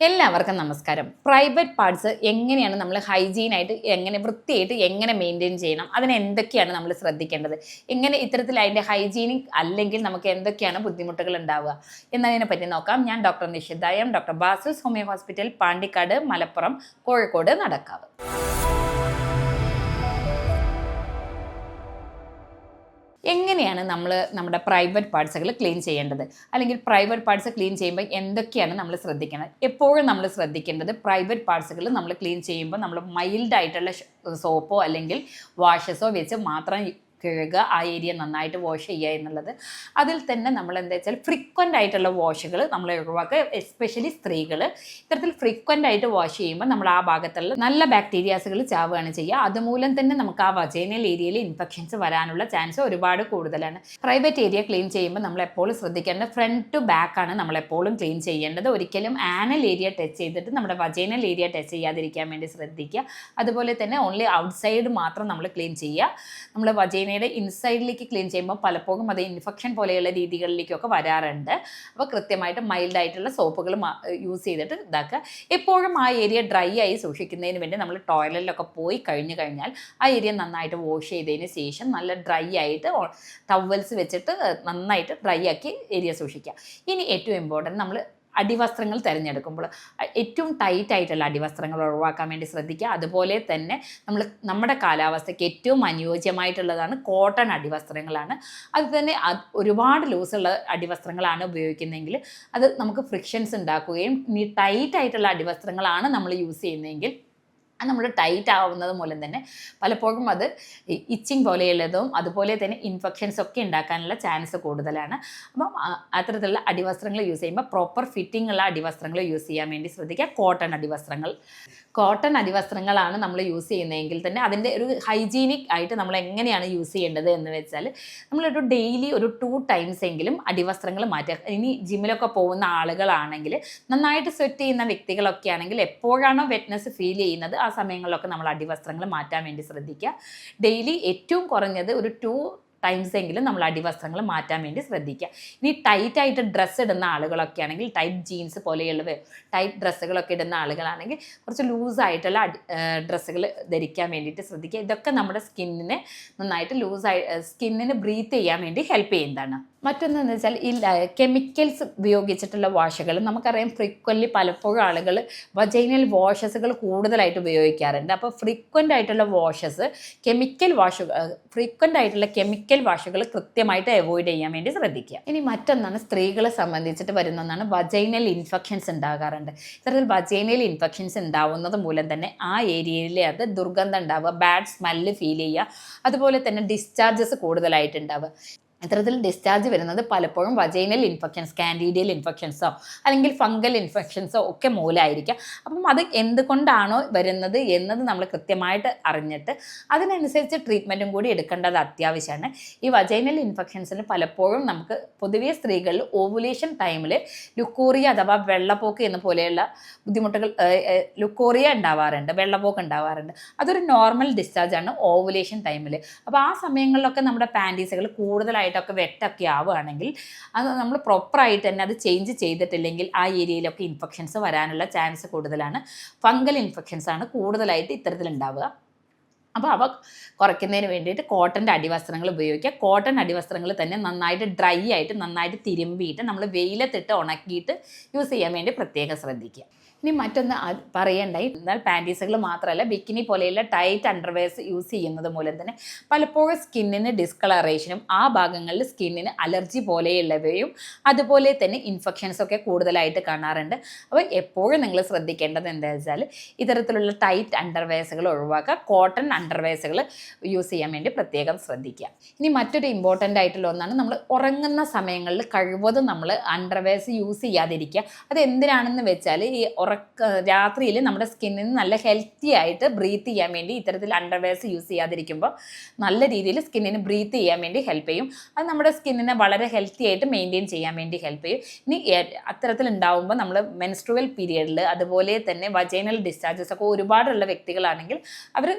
എല്ലാവർക്കും നമസ്കാരം. Private parts എങ്ങനെയാണ് നമ്മൾ ഹൈജീനായിട്ട് എങ്ങനെ വൃത്തിയായിട്ട് എങ്ങനെ മെയിന്റെയിൻ ചെയ്യണം? അതിന് എന്തൊക്കെയാണ് നമ്മൾ ശ്രദ്ധിക്കേണ്ടത്? എങ്ങനെ ഇത്തരത്തിൽ അതിന്റെ ഹൈജീനിക് അല്ലെങ്കിൽ നമുക്ക് എന്തൊക്കെയാണ് ബുദ്ധിമുട്ടുകൾ ഉണ്ടാവുക? എന്നതിനെ പറ്റി നോക്കാം. ഞാൻ doctor Nishita M doctor Basil's homeo hospital Pandikkad Malappuram Kozhikode Nadakkavu. എങ്ങനെയാണ് നമ്മൾ നമ്മുടെ പ്രൈവറ്റ് പാർട്സുകൾ ക്ലീൻ ചെയ്യേണ്ടത്? അല്ലെങ്കിൽ പ്രൈവറ്റ് പാർട്സ് ക്ലീൻ ചെയ്യുമ്പോൾ എന്തൊക്കെയാണ് നമ്മൾ ശ്രദ്ധിക്കേണ്ടത്? എപ്പോഴും നമ്മൾ ശ്രദ്ധിക്കേണ്ടത് പ്രൈവറ്റ് പാർട്സുകൾ നമ്മൾ ക്ലീൻ ചെയ്യുമ്പോൾ നമ്മൾ മൈൽഡായിട്ടുള്ള സോപ്പോ അല്ലെങ്കിൽ വാഷസോ വെച്ച് മാത്രം കഴുകുക ആ ഏരിയ നന്നായിട്ട് വാഷ് ചെയ്യുക എന്നുള്ളത്. അതിൽ തന്നെ നമ്മൾ എന്താ വെച്ചാൽ ഫ്രീക്വന്റ് ആയിട്ടുള്ള വാഷുകൾ നമ്മൾ ഒഴിവാക്കുക. എസ്പെഷ്യലി സ്ത്രീകൾ ഇത്തരത്തിൽ ഫ്രീക്വന്റ് ആയിട്ട് വാഷ് ചെയ്യുമ്പോൾ നമ്മൾ ആ ഭാഗത്തുള്ള നല്ല ബാക്ടീരിയാസുകൾ ചാവുകയാണ് ചെയ്യുക. അതുമൂലം തന്നെ നമുക്ക് ആ വജേനൽ ഏരിയയിൽ ഇൻഫെക്ഷൻസ് വരാനുള്ള ചാൻസ് ഒരുപാട് കൂടുതലാണ്. പ്രൈവറ്റ് ഏരിയ ക്ലീൻ ചെയ്യുമ്പോൾ നമ്മൾ എപ്പോഴും ശ്രദ്ധിക്കേണ്ടത് ഫ്രണ്ട് ടു ബാക്ക് ആണ് നമ്മൾ എപ്പോഴും ക്ലീൻ ചെയ്യേണ്ടത്. ഒരിക്കലും ആനൽ ഏരിയ ടച്ച് ചെയ്തിട്ട് നമ്മുടെ വജേനൽ ഏരിയ ടച്ച് ചെയ്യാതിരിക്കാൻ വേണ്ടി ശ്രദ്ധിക്കുക. അതുപോലെ തന്നെ ഓൺലി ഔട്ട്സൈഡ് മാത്രം നമ്മൾ ക്ലീൻ ചെയ്യുക. നമ്മൾ വജൈനയുടെ ഇൻസൈഡിലേക്ക് ക്ലീൻ ചെയ്യുമ്പോൾ പലപ്പോഴും അത് ഇൻഫെക്ഷൻ പോലെയുള്ള രീതികളിലേക്കൊക്കെ വരാറുണ്ട്. അപ്പോൾ കൃത്യമായിട്ട് മൈൽഡ് ആയിട്ടുള്ള സോപ്പുകൾ യൂസ് ചെയ്തിട്ട് ഇതാക്കുക. എപ്പോഴും ആ ഏരിയ ഡ്രൈ ആയി സൂക്ഷിക്കുന്നതിന് വേണ്ടി നമ്മൾ ടോയ്ലറ്റിലൊക്കെ പോയി കഴിഞ്ഞു കഴിഞ്ഞാൽ ആ ഏരിയ നന്നായിട്ട് വാഷ് ചെയ്തതിന് ശേഷം നല്ല ഡ്രൈ ആയിട്ട് ടവൽസ് വെച്ചിട്ട് നന്നായിട്ട് ഡ്രൈ ആക്കി ഏരിയ സൂക്ഷിക്കുക. ഇനി ഏറ്റവും ഇമ്പോർട്ടന്റ് നമ്മൾ അടിവസ്ത്രങ്ങൾ തിരഞ്ഞെടുക്കുമ്പോൾ. ഏറ്റവും ടൈറ്റ് ആയിട്ടുള്ള അടിവസ്ത്രങ്ങൾ ഒഴിവാക്കാൻ വേണ്ടി ശ്രദ്ധിക്കുക. അതുപോലെ തന്നെ നമ്മൾ നമ്മുടെ കാലാവസ്ഥയ്ക്ക് ഏറ്റവും അനുയോജ്യമായിട്ടുള്ളതാണ് കോട്ടൺ അടിവസ്ത്രങ്ങളാണ്. അത് തന്നെ ഒരുപാട് ലൂസുള്ള അടിവസ്ത്രങ്ങളാണ് ഉപയോഗിക്കുന്നതെങ്കിൽ അത് നമുക്ക് ഫ്രിക്ഷൻസ് ഉണ്ടാക്കുകയും ടൈറ്റ് ആയിട്ടുള്ള അടിവസ്ത്രങ്ങളാണ് നമ്മൾ യൂസ് ചെയ്യുന്നതെങ്കിൽ അത് നമ്മൾ ടൈറ്റ് ആവുന്നത് മൂലം തന്നെ പലപ്പോഴും അത് ഇച്ചിങ് പോലെയുള്ളതും അതുപോലെ തന്നെ ഇൻഫെക്ഷൻസ് ഒക്കെ ഉണ്ടാക്കാനുള്ള ചാൻസ് കൂടുതലാണ്. അപ്പം അത്തരത്തിലുള്ള അടിവസ്ത്രങ്ങൾ യൂസ് ചെയ്യുമ്പോൾ പ്രോപ്പർ ഫിറ്റിംഗ് ഉള്ള അടിവസ്ത്രങ്ങൾ യൂസ് ചെയ്യാൻ വേണ്ടി ശ്രദ്ധിക്കുക. കോട്ടൺ അടിവസ്ത്രങ്ങൾ. കോട്ടൺ അടിവസ്ത്രങ്ങളാണ് നമ്മൾ യൂസ് ചെയ്യുന്നതെങ്കിൽ തന്നെ അതിന്റെ ഒരു ഹൈജീനിക് ആയിട്ട് നമ്മൾ എങ്ങനെയാണ് യൂസ് ചെയ്യേണ്ടത് എന്ന് വെച്ചാൽ നമ്മളൊരു ഡെയിലി ഒരു ടു ടൈംസ് എങ്കിലും അടിവസ്ത്രങ്ങൾ മാറ്റുക. ഇനി ജിമ്മിലൊക്കെ പോകുന്ന ആളുകളാണെങ്കിൽ നന്നായിട്ട് സ്വെറ്റ് ചെയ്യുന്ന വ്യക്തികളൊക്കെ ആണെങ്കിൽ എപ്പോഴാണോ വെറ്റ്നസ് ഫീൽ ചെയ്യുന്നത് ആ സമയങ്ങളിലൊക്കെ നമ്മൾ അടിവസ്ത്രങ്ങൾ മാറ്റാൻ വേണ്ടി ശ്രദ്ധിക്കുക. ഡെയിലി ഏറ്റവും കുറഞ്ഞത് ഒരു ടു ടൈംസ് എങ്കിലും നമ്മൾ അടിവസ്ത്രങ്ങൾ മാറ്റാൻ വേണ്ടി ശ്രദ്ധിക്കുക. ഇനി ടൈറ്റ് ആയിട്ട് ഡ്രസ്സ് ഇടുന്ന ആളുകളൊക്കെ ആണെങ്കിൽ ടൈറ്റ് ജീൻസ് പോലെയുള്ളത് ടൈറ്റ് ഡ്രസ്സുകളൊക്കെ ഇടുന്ന ആളുകളാണെങ്കിൽ കുറച്ച് ലൂസായിട്ടുള്ള ഡ്രസ്സുകൾ ധരിക്കാൻ വേണ്ടിയിട്ട് ശ്രദ്ധിക്കുക. ഇതൊക്കെ നമ്മുടെ സ്കിന്നിനെ നന്നായിട്ട് ലൂസായി സ്കിന്നിന് ബ്രീത്ത് ചെയ്യാൻ വേണ്ടി ഹെൽപ്പ് ചെയ്യുന്നതാണ്. മറ്റൊന്നെന്ന് വെച്ചാൽ ഈ കെമിക്കൽസ് ഉപയോഗിച്ചിട്ടുള്ള വാഷുകൾ നമുക്കറിയാം ഫ്രീക്വന്റ്ലി പലപ്പോഴും ആളുകൾ വജൈനൽ വാഷസുകൾ കൂടുതലായിട്ട് ഉപയോഗിക്കാറുണ്ട്. അപ്പോൾ ഫ്രീക്വന്റ് ആയിട്ടുള്ള വാഷസ് കെമിക്കൽ വാഷ് ഫ്രീക്വന്റ് ആയിട്ടുള്ള കെമിക്കൽ വാഷുകൾ കൃത്യമായിട്ട് അവോയ്ഡ് ചെയ്യാൻ വേണ്ടി ശ്രദ്ധിക്കുക. ഇനി മറ്റൊന്നാണ് സ്ത്രീകളെ സംബന്ധിച്ചിട്ട് വരുന്ന ഒന്നാണ് വജൈനൽ ഇൻഫെക്ഷൻസ് ഉണ്ടാകാറുണ്ട്. ഇത്തരത്തിൽ വജൈനൽ ഇൻഫെക്ഷൻസ് ഉണ്ടാവുന്നത് മൂലം തന്നെ ആ ഏരിയയിൽ അത് ദുർഗന്ധം ഉണ്ടാവുക ബാഡ് സ്മെല്ല് ഫീൽ ചെയ്യുക അതുപോലെ തന്നെ ഡിസ്ചാർജസ് കൂടുതലായിട്ട് ഉണ്ടാവുക ഇത്തരത്തിൽ ഡിസ്ചാർജ് വരുന്നത് പലപ്പോഴും വജൈനൽ ഇൻഫെക്ഷൻസ് കാൻഡീഡിയൽ ഇൻഫെക്ഷൻസോ അല്ലെങ്കിൽ ഫംഗൽ ഇൻഫെക്ഷൻസോ ഒക്കെ മൂലമായിരിക്കാം. അപ്പം അത് എന്തുകൊണ്ടാണോ വരുന്നത് എന്നത് നമ്മൾ കൃത്യമായിട്ട് അറിഞ്ഞിട്ട് അതിനനുസരിച്ച് ട്രീറ്റ്മെന്റും കൂടി എടുക്കേണ്ടത് അത്യാവശ്യമാണ്. ഈ വജൈനൽ ഇൻഫെക്ഷൻസിന് പലപ്പോഴും നമുക്ക് പൊതുവേ സ്ത്രീകളിൽ ഓവുലേഷൻ ടൈമിൽ ലുക്കോറിയ അഥവാ വെള്ളപ്പോക്ക് എന്ന പോലെയുള്ള ബുദ്ധിമുട്ടുകൾ ലുക്കോറിയ ഉണ്ടാവാറുണ്ട് വെള്ളപ്പോക്ക് ഉണ്ടാവാറുണ്ട്. അതൊരു നോർമൽ ഡിസ്ചാർജാണ് ഓവുലേഷൻ ടൈമിൽ അപ്പോൾ ആ സമയങ്ങളിലൊക്കെ നമ്മുടെ പാന്റീസുകൾ കൂടുതലായിട്ടൊക്കെ വെട്ടൊക്കെ ആവുകയാണെങ്കിൽ അത് നമ്മൾ പ്രോപ്പറായിട്ട് തന്നെ അത് ചേഞ്ച് ചെയ്തിട്ടില്ലെങ്കിൽ ആ ഏരിയയിലൊക്കെ ഇൻഫെക്ഷൻസ് വരാനുള്ള ചാൻസ് കൂടുതലാണ്. ഫംഗൽ ഇൻഫെക്ഷൻസ് ആണ് കൂടുതലായിട്ട് ഇത്തരത്തിലുണ്ടാവുക. അപ്പോൾ അവ കുറയ്ക്കുന്നതിന് വേണ്ടിയിട്ട് കോട്ടന്റെ അടിവസ്ത്രങ്ങൾ ഉപയോഗിക്കുക. കോട്ടൺ അടിവസ്ത്രങ്ങൾ തന്നെ നന്നായിട്ട് ഡ്രൈ ആയിട്ട് നന്നായിട്ട് തിരുമ്പിയിട്ട് നമ്മൾ വെയിലത്തിട്ട് ഉണക്കിയിട്ട് യൂസ് ചെയ്യാൻ വേണ്ടി പ്രത്യേകം ശ്രദ്ധിക്കുക. ഇനി മറ്റൊന്ന് പറയേണ്ടായി എന്നാൽ പാന്റീസുകൾ മാത്രമല്ല ബിക്കിനി പോലെയുള്ള ടൈറ്റ് അണ്ടർവെയർസ് യൂസ് ചെയ്യുന്നത് മൂലം തന്നെ പലപ്പോഴും സ്കിന്നിന് ഡിസ്കളറേഷനും ആ ഭാഗങ്ങളിൽ സ്കിന്നിന് അലർജി പോലെയുള്ളവയും അതുപോലെ തന്നെ ഇൻഫെക്ഷൻസ് ഒക്കെ കൂടുതലായിട്ട് കാണാറുണ്ട്. അപ്പോൾ എപ്പോഴും നിങ്ങൾ ശ്രദ്ധിക്കേണ്ടത് എന്താ വെച്ചാൽ ഇത്തരത്തിലുള്ള ടൈറ്റ് അണ്ടർവെയർസുകൾ ഒഴിവാക്കുക. കോട്ടൺ അണ്ടർവെയർസുകൾ യൂസ് ചെയ്യാൻ വേണ്ടി പ്രത്യേകം ശ്രദ്ധിക്കുക. ഇനി മറ്റൊരു ഇമ്പോർട്ടന്റ് ആയിട്ടുള്ള ഒന്നാണ് നമ്മൾ ഉറങ്ങുന്ന സമയങ്ങളിൽ കഴിവതും നമ്മൾ അണ്ടർവെയർസ് യൂസ് ചെയ്യാതിരിക്കുക. അത് എന്തിനാണെന്ന് വെച്ചാൽ ഈ ഉറക്ക രാത്രിയിൽ നമ്മുടെ സ്കിന്നിന് നല്ല ഹെൽത്തി ആയിട്ട് ബ്രീത്ത് ചെയ്യാൻ വേണ്ടി ഇത്തരത്തിൽ അണ്ടർവെയർസ് യൂസ് ചെയ്യാതിരിക്കുമ്പോൾ നല്ല രീതിയിൽ സ്കിന്നിന് ബ്രീത്ത് ചെയ്യാൻ വേണ്ടി ഹെൽപ്പ് ചെയ്യും. അത് നമ്മുടെ സ്കിന്നിനെ വളരെ ഹെൽത്തി ആയിട്ട് മെയിന്റെയിൻ ചെയ്യാൻ വേണ്ടി ഹെൽപ്പ് ചെയ്യും. ഇനി അത്തരത്തിൽ ഉണ്ടാവുമ്പോൾ നമ്മൾ മെൻസ്ട്രുവൽ പീരിയഡിൽ അതുപോലെ തന്നെ വജൈനൽ ഡിസ്ചാർജസ് ഒക്കെ ഒരുപാടുള്ള വ്യക്തികളാണെങ്കിൽ അവർ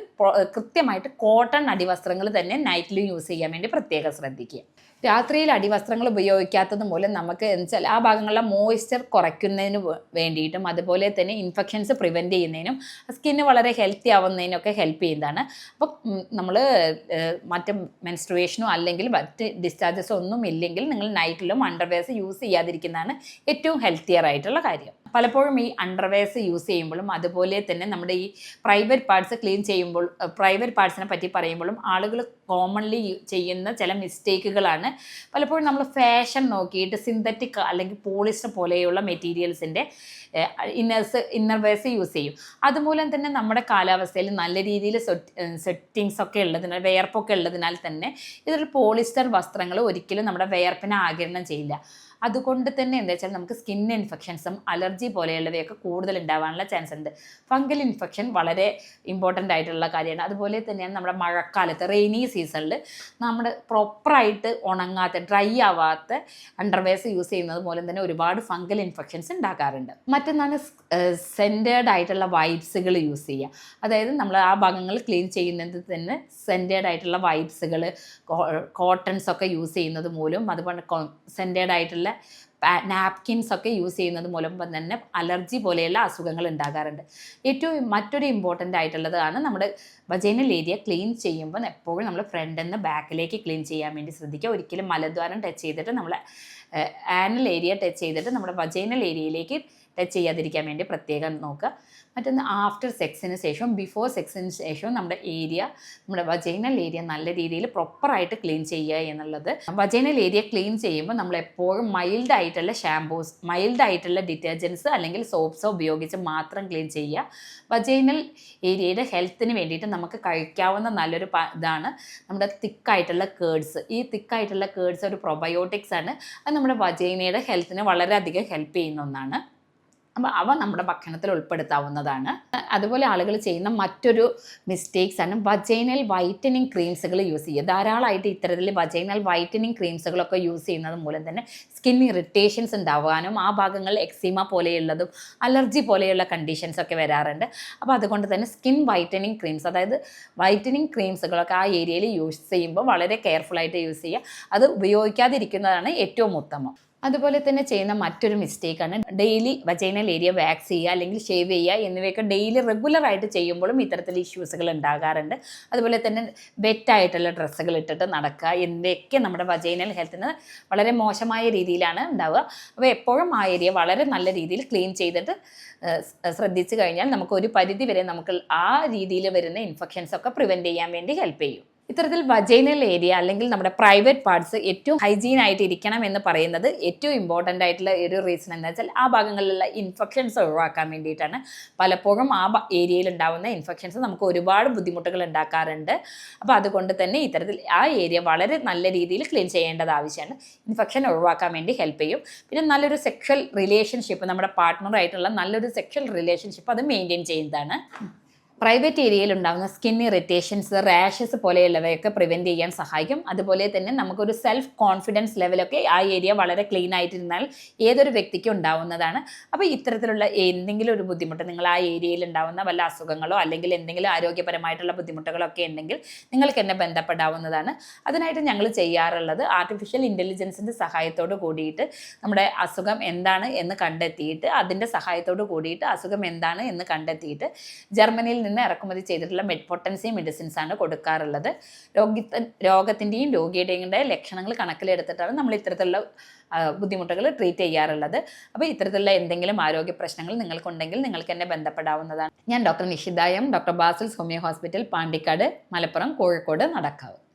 കൃത്യമായിട്ട് കോട്ടൺ അടിവസ്ത്രങ്ങൾ തന്നെ നൈറ്റിലും യൂസ് ചെയ്യാൻ വേണ്ടി പ്രത്യേകം ശ്രദ്ധിക്കുക. രാത്രിയിൽ അടിവസ്ത്രങ്ങൾ ഉപയോഗിക്കാത്തത് മൂലം നമുക്ക് എന്ന് വെച്ചാൽ ആ ഭാഗങ്ങളിലെ മോയ്സ്ചർ കുറയ്ക്കുന്നതിന് വേണ്ടിയിട്ടും അതുപോലെ തന്നെ ഇൻഫെക്ഷൻസ് പ്രിവെന്റ് ചെയ്യുന്നതിനും സ്കിന്ന് വളരെ ഹെൽത്തി ആവുന്നതിനൊക്കെ ഹെൽപ്പ് ചെയ്യുന്നതാണ്. അപ്പം നമ്മൾ മറ്റ് മെൻസ്ട്രുവേഷനോ അല്ലെങ്കിൽ മറ്റ് ഡിസ്ചാർജസോ ഒന്നും ഇല്ലെങ്കിൽ നിങ്ങൾ നൈറ്റിലും അണ്ടർവെയർസ് യൂസ് ചെയ്യാതിരിക്കുന്നതാണ് ഏറ്റവും ഹെൽത്തിയർ ആയിട്ടുള്ള കാര്യം. പലപ്പോഴും ഈ അണ്ടർവെയർസ് യൂസ് ചെയ്യുമ്പോഴും അതുപോലെ തന്നെ നമ്മുടെ ഈ പ്രൈവറ്റ് പാർട്സ് ക്ലീൻ ചെയ്യുമ്പോൾ പ്രൈവറ്റ് പാർട്സിനെ പറ്റി പറയുമ്പോഴും ആളുകൾ കോമൺലി ചെയ്യുന്ന ചില മിസ്റ്റേക്കുകളാണ് പലപ്പോഴും നമ്മൾ ഫാഷൻ നോക്കിയിട്ട് സിന്തറ്റിക് അല്ലെങ്കിൽ പോളിസ്റ്റർ പോലെയുള്ള മെറ്റീരിയൽസിന്റെ ഇന്നേഴ്സ് ഇന്നർ യൂസ് ചെയ്യും. അതുമൂലം തന്നെ നമ്മുടെ കാലാവസ്ഥയിൽ നല്ല രീതിയിൽ സെറ്റിങ്സ് ഒക്കെ ഉള്ളതിനാൽ വിയർപ്പൊക്കെ ഉള്ളതിനാൽ തന്നെ ഇതൊരു പോളിസ്റ്റർ വസ്ത്രങ്ങൾ ഒരിക്കലും നമ്മുടെ വിയർപ്പിനെ ആകിരണം ചെയ്യില്ല. അതുകൊണ്ട് തന്നെ എന്താ വെച്ചാൽ നമുക്ക് സ്കിൻ ഇൻഫെക്ഷൻസും അലർജി പോലെയുള്ളവയൊക്കെ കൂടുതൽ ഉണ്ടാവാനുള്ള ചാൻസ് ഉണ്ട്. ഫംഗൽ ഇൻഫെക്ഷൻ വളരെ ഇമ്പോർട്ടന്റ് ആയിട്ടുള്ള കാര്യമാണ്. അതുപോലെ തന്നെയാണ് നമ്മുടെ മഴക്കാലത്ത് റെയിനി സീസണിൽ നമ്മുടെ പ്രോപ്പറായിട്ട് ഉണങ്ങാത്ത ഡ്രൈ ആവാത്ത അണ്ടർവെയർസ് യൂസ് ചെയ്യുന്നത് മൂലം തന്നെ ഒരുപാട് ഫംഗൽ ഇൻഫെക്ഷൻസ് ഉണ്ടാക്കാറുണ്ട് മറ്റൊന്നാണ് സെന്റേഡ് ആയിട്ടുള്ള വൈബ്സുകൾ യൂസ് ചെയ്യുക. അതായത് നമ്മൾ ആ ഭാഗങ്ങൾ ക്ലീൻ ചെയ്യുന്നത് തന്നെ സെന്റേഡ് ആയിട്ടുള്ള വൈബ്സുകൾ കോട്ടൺസ് ഒക്കെ യൂസ് ചെയ്യുന്നത് മൂലം അതുപോലെ സെന്റേഡ് ആയിട്ടുള്ള നാപ്കിൻസ് ഒക്കെ യൂസ് ചെയ്യുന്നത് മൂലം തന്നെ അലർജി പോലെയുള്ള അസുഖങ്ങൾ ഉണ്ടാകാറുണ്ട്. ഏറ്റവും മറ്റൊരു ഇമ്പോർട്ടന്റ് ആയിട്ടുള്ളതാണ് നമ്മുടെ വജൈനൽ ഏരിയ ക്ലീൻ ചെയ്യുമ്പോൾ എപ്പോഴും നമ്മൾ ഫ്രണ്ട് നിന്ന് ബാക്കിലേക്ക് ക്ലീൻ ചെയ്യാൻ വേണ്ടി ശ്രദ്ധിക്കുക. ഒരിക്കലും മലദ്വാരം ടച്ച് ചെയ്തിട്ട് നമ്മൾ ആനൽ ഏരിയ ടച്ച് ചെയ്തിട്ട് നമ്മുടെ വജൈനൽ ഏരിയയിലേക്ക് ടച്ച് ചെയ്യാതിരിക്കാൻ വേണ്ടി പ്രത്യേകം നോക്കുക. മറ്റൊന്ന് ആഫ്റ്റർ സെക്സിന് ശേഷം ബിഫോർ സെക്സിന് ശേഷം നമ്മുടെ ഏരിയ നമ്മുടെ വജൈനൽ ഏരിയ നല്ല രീതിയിൽ പ്രോപ്പറായിട്ട് ക്ലീൻ ചെയ്യുക എന്നുള്ളത്. വജൈനൽ ഏരിയ ക്ലീൻ ചെയ്യുമ്പോൾ നമ്മൾ എപ്പോഴും മൈൽഡ് ആയിട്ടുള്ള ഷാംപൂസ് മൈൽഡ് ആയിട്ടുള്ള ഡിറ്റർജൻസ് അല്ലെങ്കിൽ സോപ്സോ ഉപയോഗിച്ച് മാത്രം ക്ലീൻ ചെയ്യുക. വജൈനൽ ഏരിയയുടെ ഹെൽത്തിന് വേണ്ടിയിട്ട് നമുക്ക് കഴിക്കാവുന്ന നല്ലൊരു ഇതാണ് നമ്മുടെ തിക്കായിട്ടുള്ള കേഡ്സ് ഈ തിക്കായിട്ടുള്ള കേഡ്സ് ഒരു പ്രൊബയോട്ടിക്സ് ആണ്. അത് നമ്മുടെ വജൈനയുടെ ഹെൽത്തിന് വളരെയധികം ഹെൽപ്പ് ചെയ്യുന്ന ഒന്നാണ്. അപ്പോൾ അവ നമ്മുടെ ഭക്ഷണത്തിൽ ഉൾപ്പെടുത്താവുന്നതാണ്. അതുപോലെ ആളുകൾ ചെയ്യുന്ന മറ്റൊരു മിസ്റ്റേക്സ് ആണ് വജൈനൽ വൈറ്റനിങ് ക്രീംസുകൾ യൂസ് ചെയ്യുക. ധാരാളമായിട്ട് ഇത്തരത്തിൽ വജൈനൽ വൈറ്റനിങ് ക്രീംസുകളൊക്കെ യൂസ് ചെയ്യുന്നത് മൂലം തന്നെ സ്കിൻ ഇറിറ്റേഷൻസ് ഉണ്ടാവാനും ആ ഭാഗങ്ങളിൽ എക്സിമ പോലെയുള്ളതും അലർജി പോലെയുള്ള കണ്ടീഷൻസ് ഒക്കെ വരാറുണ്ട്. അപ്പോൾ അതുകൊണ്ട് തന്നെ സ്കിൻ വൈറ്റനിങ് ക്രീംസ് അതായത് വൈറ്റനിങ് ക്രീംസുകളൊക്കെ ആ ഏരിയയിൽ യൂസ് ചെയ്യുമ്പോൾ വളരെ കെയർഫുള്ളായിട്ട് യൂസ് ചെയ്യുക. അത് ഉപയോഗിക്കാതിരിക്കുന്നതാണ് ഏറ്റവും ഉത്തമം. അതുപോലെ തന്നെ ചെയ്യുന്ന മറ്റൊരു മിസ്റ്റേക്കാണ് ഡെയിലി വജൈനൽ ഏരിയ വാക്സ് ചെയ്യുക അല്ലെങ്കിൽ ഷേവ് ചെയ്യുക എന്നിവയൊക്കെ ഡെയിലി റെഗുലറായിട്ട് ചെയ്യുമ്പോഴും ഇത്തരത്തിൽ ഇഷ്യൂസുകൾ ഉണ്ടാകാറുണ്ട്. അതുപോലെ തന്നെ വെറ്റായിട്ടുള്ള ഡ്രസ്സുകൾ ഇട്ടിട്ട് നടക്കുക എന്നിവയൊക്കെ നമ്മുടെ വജൈനൽ ഹെൽത്തിന് വളരെ മോശമായ രീതിയിലാണ് ഉണ്ടാവുക. അപ്പോൾ എപ്പോഴും ആ ഏരിയ വളരെ നല്ല രീതിയിൽ ക്ലീൻ ചെയ്തിട്ട് ശ്രദ്ധിച്ചു കഴിഞ്ഞാൽ നമുക്ക് ഒരു പരിധി വരെ നമുക്ക് ആ രീതിയിൽ വരുന്ന ഇൻഫെക്ഷൻസ് ഒക്കെ പ്രിവെന്റ് ചെയ്യാൻ വേണ്ടി ഹെൽപ്പ് ചെയ്യും. ഇത്തരത്തിൽ വജൈനൽ ഏരിയ അല്ലെങ്കിൽ നമ്മുടെ പ്രൈവറ്റ് പാർട്സ് ഏറ്റവും ഹൈജീൻ ആയിട്ട് ഇരിക്കണം എന്ന് പറയുന്നത് ഏറ്റവും ഇമ്പോർട്ടന്റ് ആയിട്ടുള്ള ഒരു റീസൺ എന്താ വെച്ചാൽ ആ ഭാഗങ്ങളിലുള്ള ഇൻഫെക്ഷൻസ് ഒഴിവാക്കാൻ വേണ്ടിയിട്ടാണ്. പലപ്പോഴും ആ ഏരിയയിൽ ഉണ്ടാവുന്ന ഇൻഫെക്ഷൻസ് നമുക്ക് ഒരുപാട് ബുദ്ധിമുട്ടുകൾ ഉണ്ടാക്കാറുണ്ട്. അപ്പോൾ അതുകൊണ്ട് തന്നെ ഇത്തരത്തിൽ ആ ഏരിയ വളരെ നല്ല രീതിയിൽ ക്ലീൻ ചെയ്യേണ്ടത് ആവശ്യമാണ്. ഇൻഫെക്ഷൻ ഒഴിവാക്കാൻ വേണ്ടി ഹെൽപ്പ് ചെയ്യും. പിന്നെ നല്ലൊരു സെക്ഷൽ റിലേഷൻഷിപ്പ് നമ്മുടെ പാർട്ട്ണറായിട്ടുള്ള നല്ലൊരു സെക്ഷൽ റിലേഷൻഷിപ്പ് അത് മെയിന്റെയിൻ ചെയ്യുന്നതാണ്. പ്രൈവറ്റ് ഏരിയയിൽ ഉണ്ടാകുന്ന സ്കിൻ ഇറിറ്റേഷൻസ് റാഷസ് പോലെയുള്ളവയൊക്കെ പ്രിവെന്റ് ചെയ്യാൻ സഹായിക്കും. അതുപോലെ തന്നെ നമുക്കൊരു സെൽഫ് കോൺഫിഡൻസ് ലെവലൊക്കെ ആ ഏരിയ വളരെ ക്ലീൻ ആയിട്ടിരുന്നാൽ ഏതൊരു വ്യക്തിക്കും ഉണ്ടാവുന്നതാണ്. അപ്പോൾ ഇത്തരത്തിലുള്ള എന്തെങ്കിലും ഒരു ബുദ്ധിമുട്ട് നിങ്ങൾ ആ ഏരിയയിൽ ഉണ്ടാവുന്ന വല്ല അസുഖങ്ങളോ അല്ലെങ്കിൽ എന്തെങ്കിലും ആരോഗ്യപരമായിട്ടുള്ള ബുദ്ധിമുട്ടുകളോ ഒക്കെ ഉണ്ടെങ്കിൽ നിങ്ങൾക്ക് എന്നെ ബന്ധപ്പെടാവുന്നതാണ്. അതിനായിട്ട് ഞങ്ങൾ ചെയ്യാറുള്ളത് ആർട്ടിഫിഷ്യൽ ഇന്റലിജൻസിന്റെ സഹായത്തോട് കൂടിയിട്ട് നമ്മുടെ അസുഖം എന്താണ് എന്ന് കണ്ടെത്തിയിട്ട് അതിന്റെ സഹായത്തോട് കൂടിയിട്ട് അസുഖം എന്താണ് എന്ന് കണ്ടെത്തിയിട്ട് ജർമ്മനിയിൽ നിന്ന് ഇറക്കുമതി ചെയ്തിട്ടുള്ള മെഡ് പൊട്ടൻസി മെഡിസിൻസ് ആണ് കൊടുക്കാറുള്ളത്. രോഗി രോഗത്തിന്റെയും രോഗിയുടെയും ലക്ഷണങ്ങൾ കണക്കിലെടുത്തിട്ടാണ് നമ്മൾ ഇത്തരത്തിലുള്ള ബുദ്ധിമുട്ടുകൾ ട്രീറ്റ് ചെയ്യാറുള്ളത്. അപ്പോൾ ഇത്തരത്തിലുള്ള എന്തെങ്കിലും ആരോഗ്യ പ്രശ്നങ്ങൾ നിങ്ങൾക്കുണ്ടെങ്കിൽ നിങ്ങൾക്ക് എന്നെ ബന്ധപ്പെടാവുന്നതാണ്. ഞാൻ doctor Nishita M doctor Basil's homeo hospital Pandikkad Malappuram Kozhikode Nadakkavu.